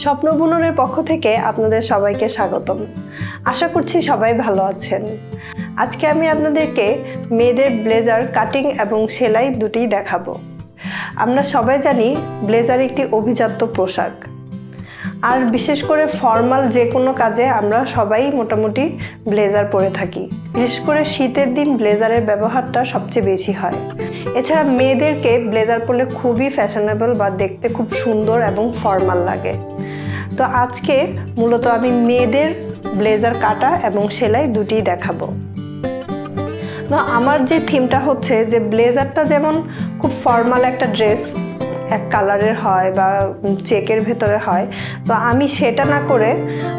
স্বপ্ন বুননের পক্ষ থেকে আপনাদের সবাইকে স্বাগতম। আশা করছি সবাই ভালো আছেন। আজকে আমি আপনাদেরকে মেয়েদের ব্লেজার কাটিং এবং সেলাই দুটিই দেখাবো। আমরা সবাই জানি ব্লেজার একটি অভিজাত্য পোশাক। আর বিশেষ করে ফর্মাল যে কোনো কাজে আমরা সবাই মোটামুটি ব্লেজার পরে থাকি। বিশেষ করে শীতের দিন ব্লেজারের ব্যবহারটা সবচেয়ে বেশি হয়। এছাড়া মেয়েদেরকে ব্লেজার পরলে খুবই ফ্যাশনেবল বা দেখতে খুব সুন্দর এবং ফর্মাল লাগে। তো আজকে মূলত আমি মেয়েদের ব্লেজার কাটা এবং সেলাই দুটিই দেখাবো। তো আমার যে থিমটা হচ্ছে যে ব্লেজারটা যেমন খুব ফর্মাল একটা ড্রেস এক কালারের হয় বা চেকের ভেতরে হয়, তো আমি সেটা না করে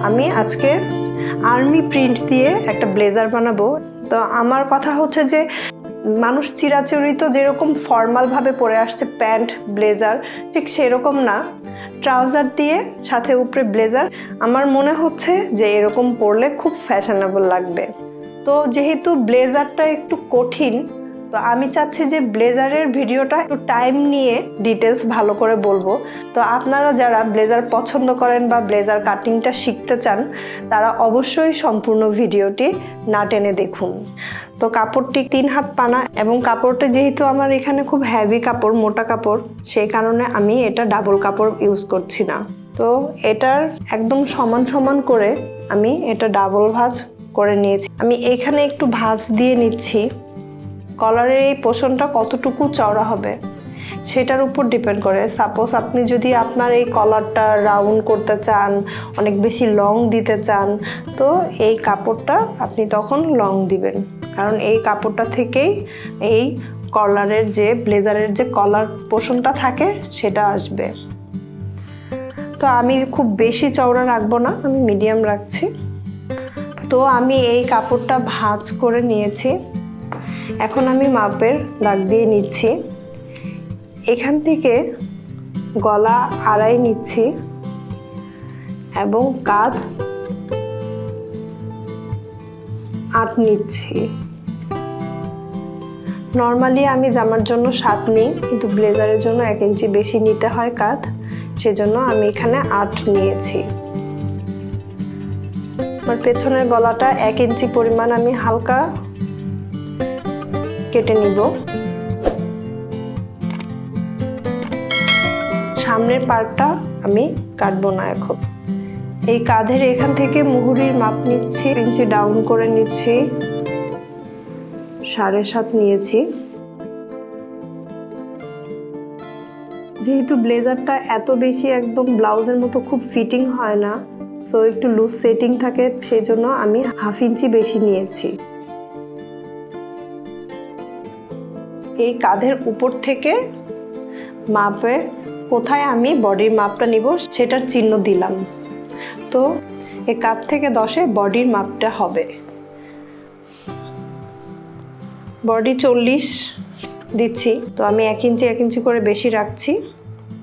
আমি আজকে আর্মি প্রিন্ট দিয়ে একটা ব্লেজার বানাবো। তো আমার কথা হচ্ছে যে, মানুষ চিরাচরিত যেরকম ফর্মালভাবে পরে আসছে প্যান্ট, ব্লেজার, ঠিক সেরকম না। ট্রাউজার দিয়ে সাথে উপরে ব্লেজার। আমার মনে হচ্ছে যে এরকম পরলে খুব ফ্যাশনেবল লাগবে। তো যেহেতু ব্লেজারটা একটু কঠিন তো আমি চাচ্ছি যে ব্লেজারের ভিডিওটা একটু টাইম নিয়ে ডিটেলস ভালো করে বলব। তো আপনারা যারা ব্লেজার পছন্দ করেন বা ব্লেজার কাটিংটা শিখতে চান, তারা অবশ্যই সম্পূর্ণ ভিডিওটি না টেনে দেখুন। তো কাপড়টি তিন হাত পানা এবং কাপড়টা যেহেতু আমার এখানে খুব হ্যাভি কাপড়, মোটা কাপড়, সেই কারণে আমি এটা ডাবল কাপড় ইউজ করছি না। তো এটার একদম সমান সমান করে আমি এটা ডাবল ভাজ করে নিয়েছি। আমি এখানে একটু ভাজ দিয়ে নিচ্ছি। কলারের এই পোষণটা কতটুকু চওড়া হবে, সেটার উপর ডিপেন্ড করে। সাপোজ আপনি যদি আপনার এই কলারটা রাউন্ড করতে চান, অনেক বেশি লং দিতে চান, তো এই কাপড়টা আপনি তখন লং দিবেন। কারণ এই কাপড়টা থেকেই এই কলারের যে ব্লেজারের যে কলার পোষণটা থাকে, সেটা আসবে। তো আমি খুব বেশি চওড়া রাখব না, আমি মিডিয়াম রাখছি। তো আমি এই কাপড়টা ভাঁজ করে নিয়েছি। এখন আমি মাপের দাগ দিয়ে নিচ্ছি। এখান থেকে গলা আড়াই নিচ্ছি এবং কাঁধ আট নিচ্ছি। নর্মালি আমি জামার জন্য সাত নিই, কিন্তু ব্লেজারের জন্য এক ইঞ্চি বেশি নিতে হয় কাঁধ, সেজন্য আমি এখানে আট নিয়েছি। আমার পেছনের গলাটা এক ইঞ্চি পরিমাণ আমি হালকা কেটে নিব। সামনের পার্টটা আমি কাটবো না এখন। এই কাঁধের এখান থেকে মুহুরির মাপ নিচ্ছি ইঞ্চি ডাউন করে নিচ্ছি, সাড়ে সাত নিয়েছি। যেহেতু ব্লেজারটা এত বেশি একদম ব্লাউজের মতো খুব ফিটিং হয় না সো একটু লুজ সেটিং থাকে, সেই জন্য আমি হাফ ইঞ্চি বেশি নিয়েছি। এই কাঁধের উপর থেকে মাপে কোথায় আমি বডির মাপটা নিব সেটার চিহ্ন দিলাম। তো এই কাঁধ থেকে দশে বডির মাপটা হবে। বডি চল্লিশ দিচ্ছি, তো আমি এক ইঞ্চি এক ইঞ্চি করে বেশি রাখছি,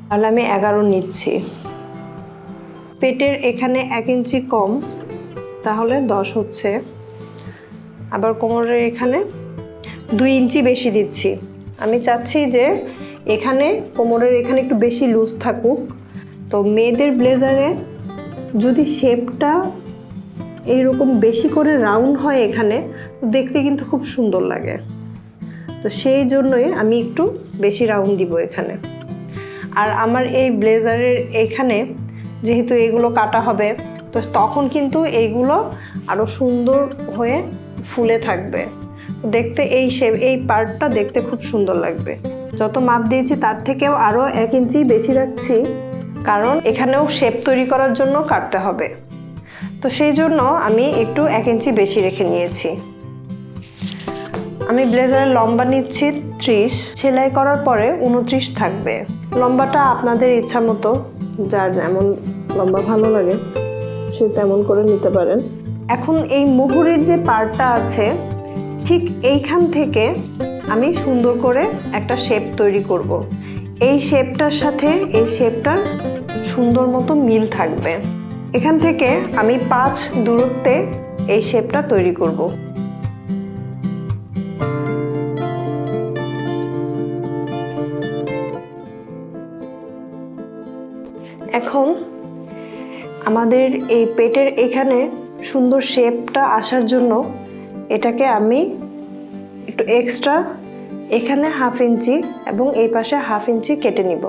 তাহলে আমি এগারো নিচ্ছি। পেটের এখানে এক ইঞ্চি কম, তাহলে দশ হচ্ছে। আবার কোমরের এখানে দুই ইঞ্চি বেশি দিচ্ছি। আমি চাচ্ছি যে এখানে কোমরের এখানে একটু বেশি লুজ থাকুক। তো মেয়েদের ব্লেজারে যদি শেপটা এইরকম বেশি করে রাউন্ড হয় এখানে দেখতে কিন্তু খুব সুন্দর লাগে। তো সেই জন্যই আমি একটু বেশি রাউন্ড দিব এখানে। আর আমার এই ব্লেজারের এখানে যেহেতু এগুলো কাটা হবে, তো তখন কিন্তু এইগুলো আরও সুন্দর হয়ে ফুলে থাকবে। দেখতে এই শেপ এই পার্টটা দেখতে খুব সুন্দর লাগবে। যত মাপ দিয়েছি, তার থেকেও আরও এক ইঞ্চি বেশি রাখছি, কারণ এখানেও শেপ তৈরি করার জন্য কাটতে হবে। তো সেই জন্য আমি একটু এক ইঞ্চি বেশি রেখে নিয়েছি। আমি ব্লেজারের লম্বা নিচ্ছি ত্রিশ, সেলাই করার পরে উনত্রিশ থাকবে। লম্বাটা আপনাদের ইচ্ছা মতো, যার যেমন লম্বা ভালো লাগে, সে তেমন করে নিতে পারেন। এখন এই মুহুরির যে পার্টটা আছে ঠিক এইখান থেকে আমি সুন্দর করে একটা শেপ তৈরি করব। এই শেপটার সাথে এই শেপটার সুন্দর মতো মিল থাকবে এখান থেকে আমি পাঁচ দূরত্বে এই শেপটা তৈরি করব। এখন আমাদের এই পেটের এখানে সুন্দর শেপটা আসার জন্য এটাকে আমি একটু এক্সট্রা এখানে হাফ ইঞ্চি এবং এই পাশে হাফ ইঞ্চি কেটে নিব।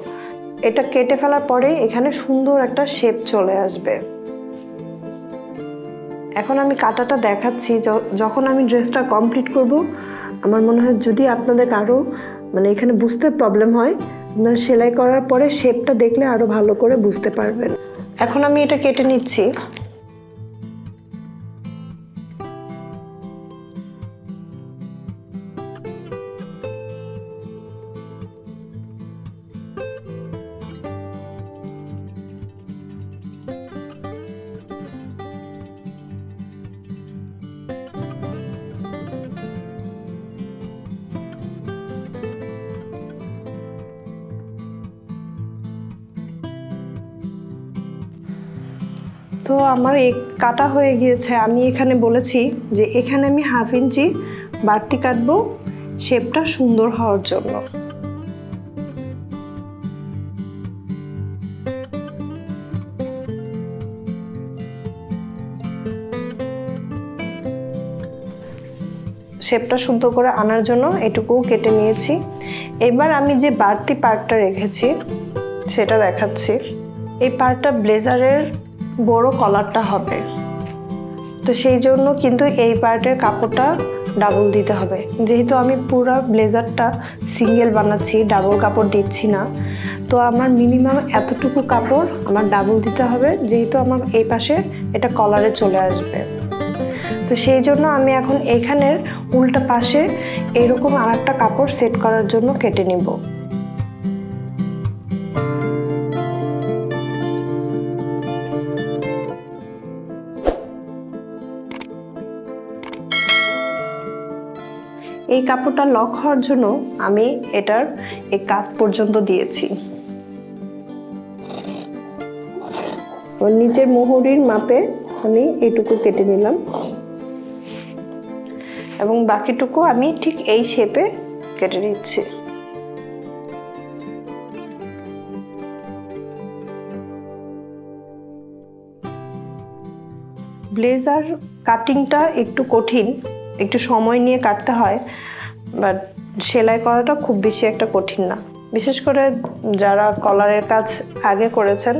এটা কেটে ফেলার পরে এখানে সুন্দর একটা শেপ চলে আসবে। এখন আমি কাটাটা দেখাচ্ছি যখন আমি ড্রেসটা কমপ্লিট করব, আমার মনে হয় যদি আপনাদের আরও মানে এখানে বুঝতে প্রবলেম হয়, আপনারা সেলাই করার পরে শেপটা দেখলে আরও ভালো করে বুঝতে পারবেন। এখন আমি এটা কেটে নিচ্ছি। তো আমার কাটা হয়ে গিয়েছে। আমি এখানে বলেছি যে এখানে আমি হাফ ইঞ্চি বাড়তি কাটবো, শেপটা সুন্দর হওয়ার জন্য। শেপটা সুন্দর করে আনার জন্য এটুকু কেটে নিয়েছি। এবার আমি যে বাড়তি পার্টটা রেখেছি, সেটা দেখাচ্ছি। এই পার্টটা ব্লেজারের বড় কলারটা হবে। তো সেই জন্য কিন্তু এই পার্টের কাপড়টা ডাবল দিতে হবে। যেহেতু আমি পুরো ব্লেজারটা সিঙ্গেল বানাচ্ছি ডাবল কাপড় দিচ্ছি না, তো আমার মিনিমাম এতটুকু কাপড় আমার ডাবল দিতে হবে, যেহেতু আমার এই পাশে এটা কলারে চলে আসবে। তো সেই জন্য আমি এখন এখানের উল্টা পাশে এরকম আর একটা কাপড় সেট করার জন্য কেটে নিব। এই কাপড়টা লক হওয়ার জন্য আমি এটার এই কাত পর্যন্ত দিয়েছি। নিচের মোহরির মাপে আমি এইটুকু কেটে নিলাম। এবং বাকিটুকু আমি ঠিক এই শেপে কেটে নিচ্ছি। ব্লেজার কাটিংটা একটু কঠিন, একটু সময় নিয়ে কাটতে হয়। বাট সেলাই করাটা খুব বেশি একটা কঠিন না বিশেষ করে যারা কলারের কাজ আগে করেছেন,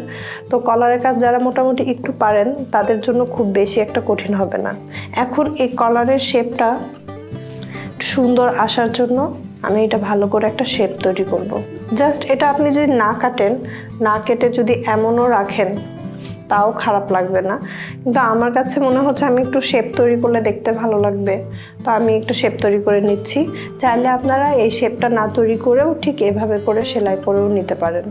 তো কলারের কাজ যারা মোটামুটি একটু পারেন, তাদের জন্য খুব বেশি একটা কঠিন হবে না এখন এই কলারের শেপটা সুন্দর আসার জন্য আমি এটা ভালো করে একটা শেপ তৈরি করব। জাস্ট এটা আপনি যদি না কাটেন, না কেটে যদি এমনও রাখেন তাও খারাপ লাগবে না। কিন্তু আমার কাছে মনে হচ্ছে আমি একটু শেপ তৈরি করলে দেখতে ভালো লাগবে। তো আমি একটু শেপ তৈরি করে নিচ্ছি। চাইলে আপনারা এই শেপটা না তৈরি করেও ঠিক এভাবে করে সেলাই করেও নিতে পারেন।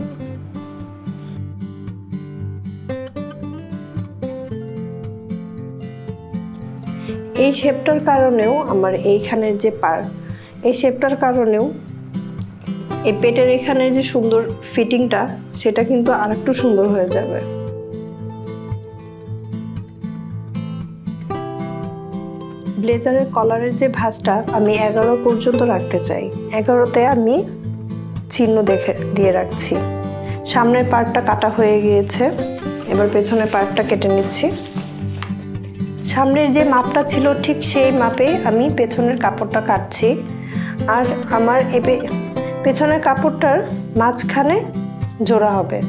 এই শেপটার কারণেও আমার এইখানের যে পার এই শেপটার কারণেও এই পেটের এখানের যে সুন্দর ফিটিংটা সেটা কিন্তু আর একটু সুন্দর হয়ে যাবে। ব্লেজারের কলারের যে ভাঁজটা আমি এগারো পর্যন্ত রাখতে চাই। এগারোতে আমি চিহ্ন দেখে, দিয়ে রাখছি। সামনের পার্টটা কাটা হয়ে গিয়েছে। এবার পেছনের পার্টটা কেটে নিচ্ছি। সামনের যে মাপটা ছিল ঠিক সেই মাপে আমি পেছনের কাপড়টা কাটছি। আর আমার এ পেছনের কাপড়টার মাঝখানে জোড়া হবে।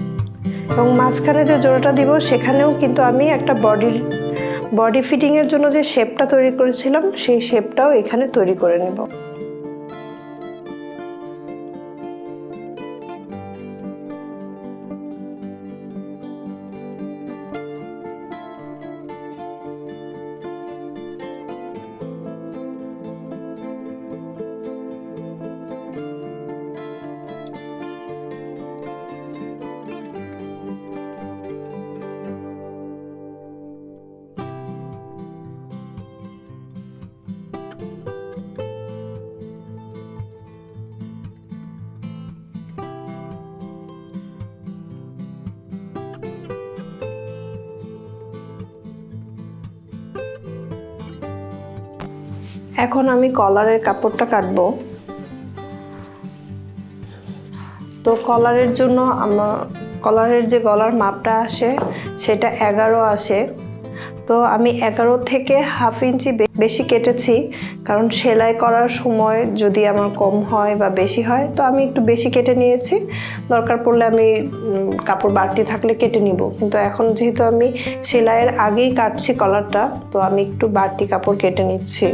এবং মাঝখানে যে জোড়াটা দিব, সেখানেও কিন্তু আমি একটা বডির বডি ফিটিংয়ের জন্য যে শেপটা তৈরি করেছিলাম সেই শেপটাও এখানে তৈরি করে নেব। এখন আমি কলারের কাপড়টা কাটবো। তো কলারের জন্য আমার কলারের যে গলার মাপটা আসে, সেটা এগারো আসে। তো আমি এগারো থেকে হাফ ইঞ্চি বেশি কেটেছি, কারণ সেলাই করার সময় যদি আমার কম হয় বা বেশি হয়, তো আমি একটু বেশি কেটে নিয়েছি। দরকার পড়লে আমি কাপড় বাড়তি থাকলে কেটে নিব। কিন্তু এখন যেহেতু আমি সেলাইয়ের আগেই কাটছি কলারটা, তো আমি একটু বাড়তি কাপড় কেটে নিচ্ছি।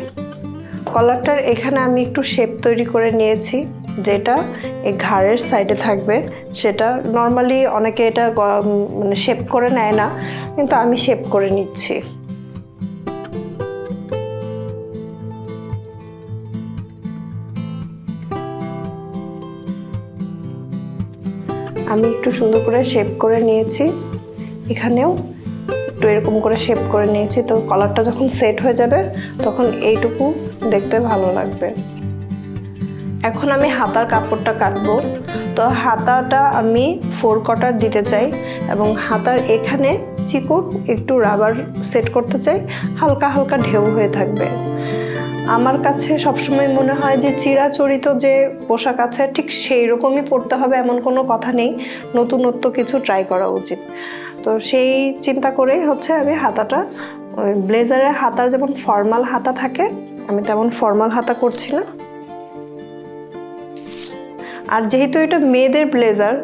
কলারটার এখানে আমি একটু শেপ তৈরি করে নিয়েছি, যেটা এই ঘাড়ের সাইডে থাকবে। সেটা নর্মালি অনেকে এটা মানে শেপ করে নেয় না, কিন্তু আমি শেপ করে নিচ্ছি। আমি একটু সুন্দর করে শেপ করে নিয়েছি। এখানেও একটু এরকম করে শেপ করে নিয়েছি। তো কলারটা যখন সেট হয়ে যাবে, তখন এইটুকু দেখতে ভালো লাগবে। এখন আমি হাতার কাপড়টা কাটবো। তো হাতাটা আমি ফোর কটার দিতে চাই এবং হাতার এখানে চিকুট একটু রাবার সেট করতে চাই। হালকা হালকা ঢেউ হয়ে থাকবে। আমার কাছে সবসময় মনে হয় যে চিরাচরিত যে পোশাক আছে, ঠিক সেই রকমই পরতে হবে এমন কোনো কথা নেই। নতুনত্ব কিছু ট্রাই করা উচিত। তো সেই চিন্তা করেই হচ্ছে আমি হাতাটা, ওই ব্লেজারের হাতার যেমন ফর্মাল হাতা থাকে, আমি তেমন ফর্মাল হাতা করছি না। আর যেহেতু এটা মেয়েদের ব্লেজার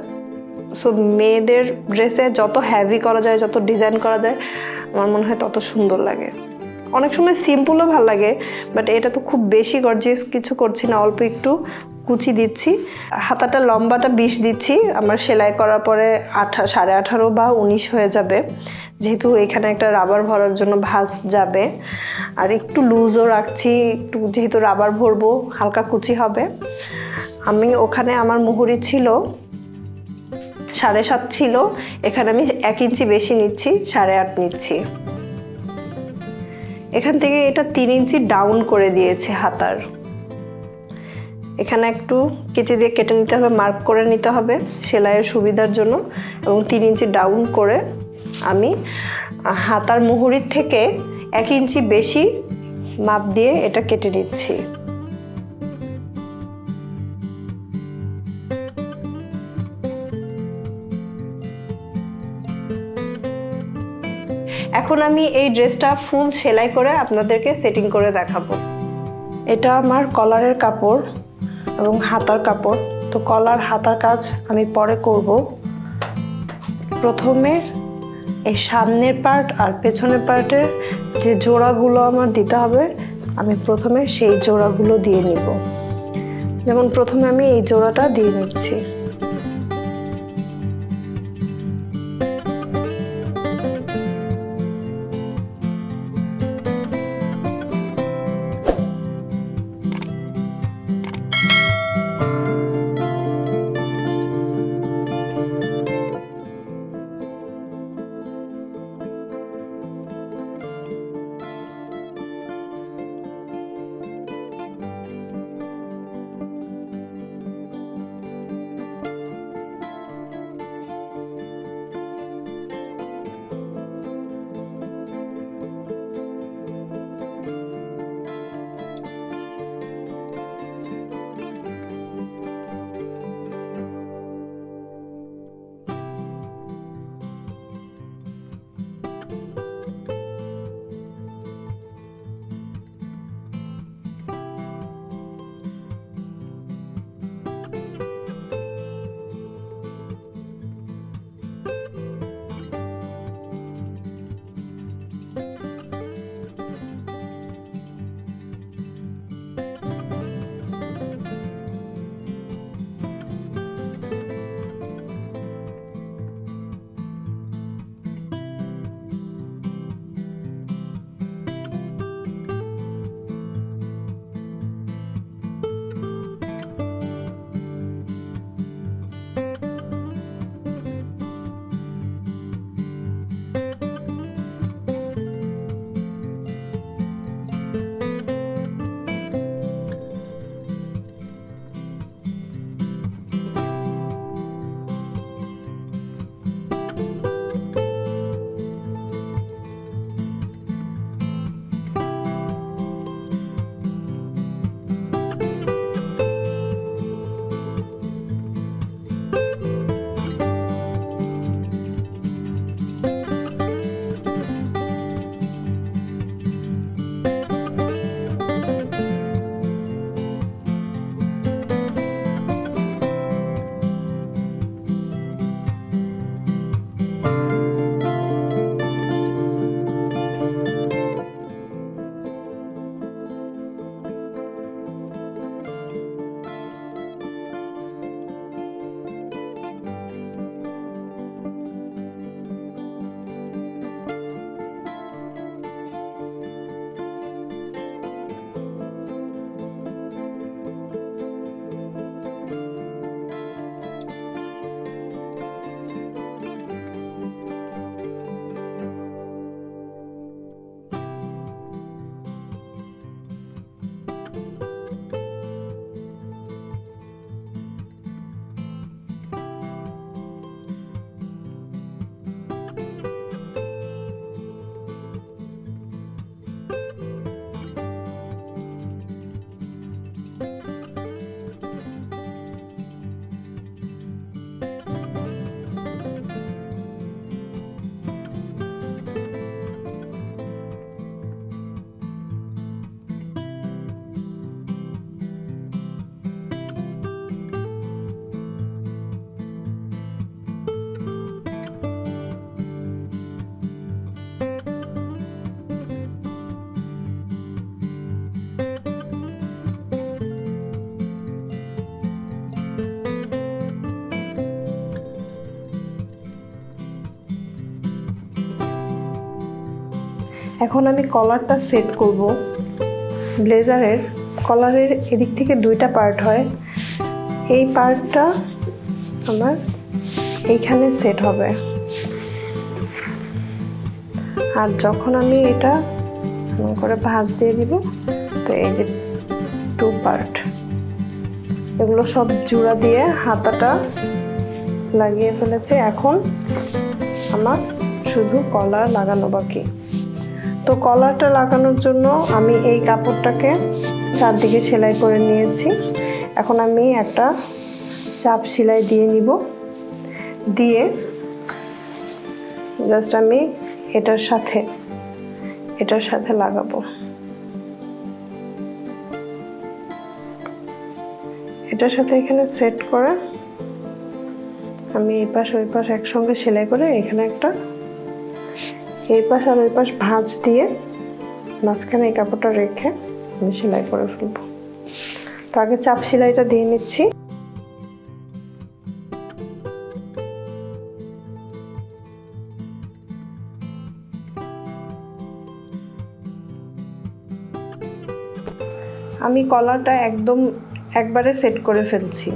সো মেয়েদের ড্রেসে যত হ্যাভি করা যায়, যত ডিজাইন করা যায়, আমার মনে হয় তত সুন্দর লাগে। অনেক সময় সিম্পলও ভালো লাগে বাট এটা তো খুব বেশি গর্জিয়াস কিছু করছি না, অল্প একটু কুচি দিচ্ছি। হাতাটা লম্বাটা বিশ দিচ্ছি, আমার সেলাই করার পরে আঠা, সাড়ে আঠারো বা উনিশ হয়ে যাবে। যেহেতু এখানে একটা রাবার ভরার জন্য ভাঁজ যাবে। আর একটু লুজও রাখছি, একটু যেহেতু রাবার ভরবো, হালকা কুচি হবে। আমি ওখানে আমার মুহুরি ছিল, সাড়ে সাত ছিল, এখানে আমি এক ইঞ্চি বেশি নিচ্ছি, সাড়ে আট নিচ্ছি। এখান থেকে এটা তিন ইঞ্চি ডাউন করে দিয়েছে হাতার। এখানে একটু কেচি দিয়ে কেটে নিতে হবে মার্ক করে নিতে হবে সেলাইয়ের সুবিধার জন্য এবং তিন ইঞ্চি ডাউন করে আমি হাতার মুহুরির থেকে এক ইঞ্চি বেশি মাপ দিয়ে এটা কেটে নিচ্ছি। এখন আমি এই ড্রেসটা ফুল সেলাই করে আপনাদেরকে সেটিং করে দেখাবো। এটা আমার কলারের কাপড় এবং হাতার কাপড়। তো কলার হাতার কাজ আমি পরে করব। প্রথমে এই সামনের পার্ট আর পেছনের পার্টের যে জোড়াগুলো আমার দিতে হবে, আমি প্রথমে সেই জোড়াগুলো দিয়ে নিব। যেমন প্রথমে আমি এই জোড়াটা দিয়ে নিচ্ছি। এখন আমি কলারটা সেট করব। ব্লেজারের কলারের এদিক থেকে দুইটা পার্ট হয়। এই পার্টটা আমার এইখানে সেট হবে। আর যখন আমি এটা এমন করে ভাঁজ দিয়ে দিব, তো এই যে টু পার্ট এগুলো সব জোড়া দিয়ে হাতাটা লাগিয়ে ফেলেছে। এখন আমার শুধু কলার লাগানো বাকি। তো কলারটা লাগানোর জন্য আমি এই কাপড়টাকে চারদিকে সেলাই করে নিয়েছি। এখন আমি একটা চাপ সেলাই দিয়ে নিব। দিয়ে জাস্ট আমি এটার সাথে এটার সাথে লাগাবো। এটার সাথে এখানে সেট করে আমি এই পাশ ওই পাশ একসঙ্গে সেলাই করে এখানে একটা এই পাশ আর ওই পাশ ভাঁজ দিয়ে মাঝখানে এই কাপড়টা রেখে আমি সেলাই করে ফেলব। তো আগে চাপ সেলাইটা দিয়ে নিচ্ছি। আমি কলারটা একদম একবারে সেট করে ফেলছি।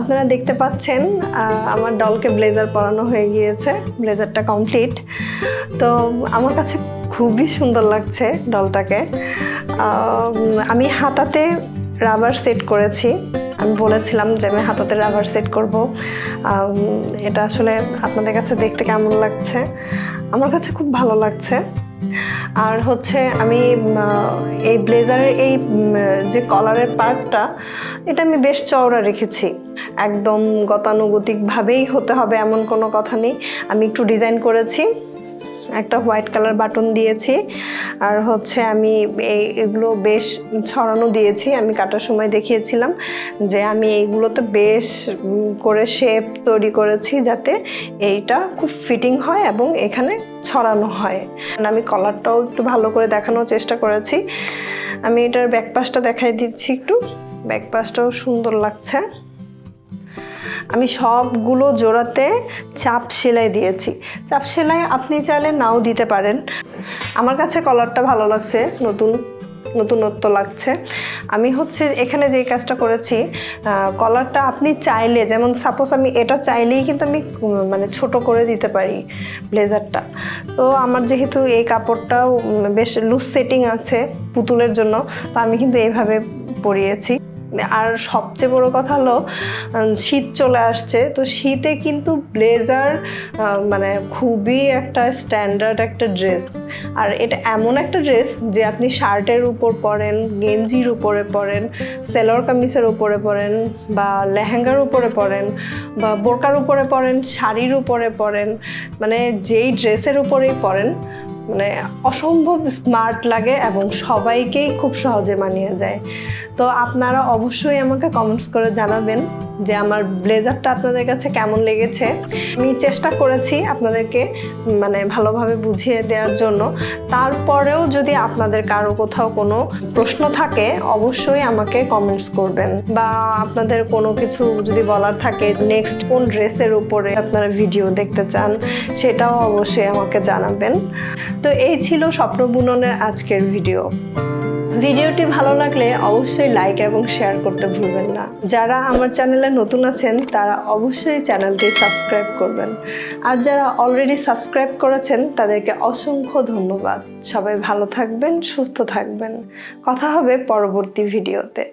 আপনারা দেখতে পাচ্ছেন আমার ডলকে ব্লেজার পরানো হয়ে গিয়েছে ব্লেজারটা কমপ্লিট তো আমার কাছে খুবই সুন্দর লাগছে ডলটাকে আমি হাতাতে রাবার সেট করেছি। আমি বলেছিলাম যে আমি হাতাতে রাবার সেট করব। এটা আসলে আপনাদের কাছে দেখতে কেমন লাগছে? আমার কাছে খুব ভালো লাগছে। আর হচ্ছে আমি এই ব্লেজারের এই যে কলারের পার্টটা এটা আমি বেশ চওড়া রেখেছি। একদম গতানুগতিকভাবেই হতে হবে এমন কোনো কথা নেই। আমি একটু ডিজাইন করেছি, একটা হোয়াইট কালার বাটন দিয়েছি, আর হচ্ছে আমি এগুলো বেশ ছড়ানো দিয়েছি। আমি কাটার সময় দেখিয়েছিলাম যে আমি এইগুলোতে বেশ করে শেপ তৈরি করেছি যাতে এইটা খুব ফিটিং হয় এবং এখানে ছড়ানো হয়। আমি কলারটাও একটু ভালো করে দেখানোর চেষ্টা করেছি। আমি এটার ব্যাকপাশটা দেখাই দিচ্ছি একটু। ব্যাকপাশটাও সুন্দর লাগছে। আমি সবগুলো জোড়াতে চাপ সেলাই দিয়েছি। চাপ সেলাই আপনি চাইলে নাও দিতে পারেন। আমার কাছে কলারটা ভালো লাগছে, নতুন, নতুনত্ব লাগছে। আমি হচ্ছে এখানে যেই কাজটা করেছি কলারটা আপনি চাইলে, যেমন সাপোজ আমি এটা চাইলেই কিন্তু আমি মানে ছোট করে দিতে পারি ব্লেজারটা। তো আমার যেহেতু এই কাপড়টাও বেশ লুজ সেটিং আছে পুতুলের জন্য, তো আমি কিন্তু এইভাবে পরিয়েছি। আর সবচেয়ে বড় কথা হলো শীত চলে আসছে। তো শীতে কিন্তু ব্লেজার মানে খুবই একটা স্ট্যান্ডার্ড একটা ড্রেস। আর এটা এমন একটা ড্রেস যে আপনি শার্টের উপর পরেন, গেঞ্জির উপরে পরেন সেলর কামিজের উপরে পরেন, বা লেহেঙ্গার উপরে পরেন, বা বোরকার উপরে পরেন, শাড়ির উপরে পরেন মানে যেই ড্রেসের উপরেই পরেন মানে অসম্ভব স্মার্ট লাগে এবং সবাইকেই খুব সহজে মানিয়ে যায়। তো আপনারা অবশ্যই আমাকে কমেন্টস করে জানাবেন যে আমার ব্লেজারটা আপনাদের কাছে কেমন লেগেছে। আমি চেষ্টা করেছি আপনাদেরকে মানে ভালোভাবে বুঝিয়ে দেওয়ার জন্য। তারপরেও যদি আপনাদের কারও কোথাও কোনো প্রশ্ন থাকে, অবশ্যই আমাকে কমেন্টস করবেন। বা আপনাদের কোনো কিছু যদি বলার থাকে নেক্সট কোন ড্রেসের উপরে আপনারা ভিডিও দেখতে চান, সেটাও অবশ্যই আমাকে জানাবেন। তো এই ছিল স্বপ্ন বুননের আজকের ভিডিও ভিডিওটি ভালো লাগলে অবশ্যই লাইক এবং শেয়ার করতে ভুলবেন না। যারা আমার চ্যানেলে নতুন আছেন, তারা অবশ্যই চ্যানেলটি সাবস্ক্রাইব করবেন। আর যারা অলরেডি সাবস্ক্রাইব করেছেন, তাদেরকে অসংখ্য ধন্যবাদ। সবাই ভালো থাকবেন, সুস্থ থাকবেন। কথা হবে পরবর্তী ভিডিওতে